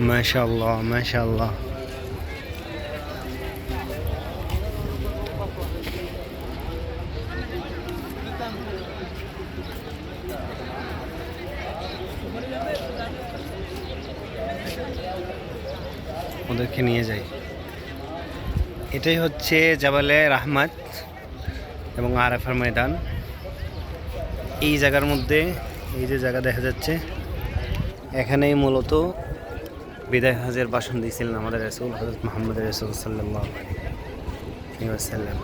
মাশাল্লাহ মাশাল্লাহ ওদেরকে নিয়ে যাই। এটাই হচ্ছে জাবালে রাহমাত এবং আরাফার ময়দান। এই জায়গার মধ্যে, এই যে জায়গা দেখা যাচ্ছে, এখানেই মূলত বিদায় হাজের বাসন দিয়েছিলেন আমাদের রসুল হজরত মোহাম্মদ রসুল সাল্লাহ ওয়াসাল্লাম।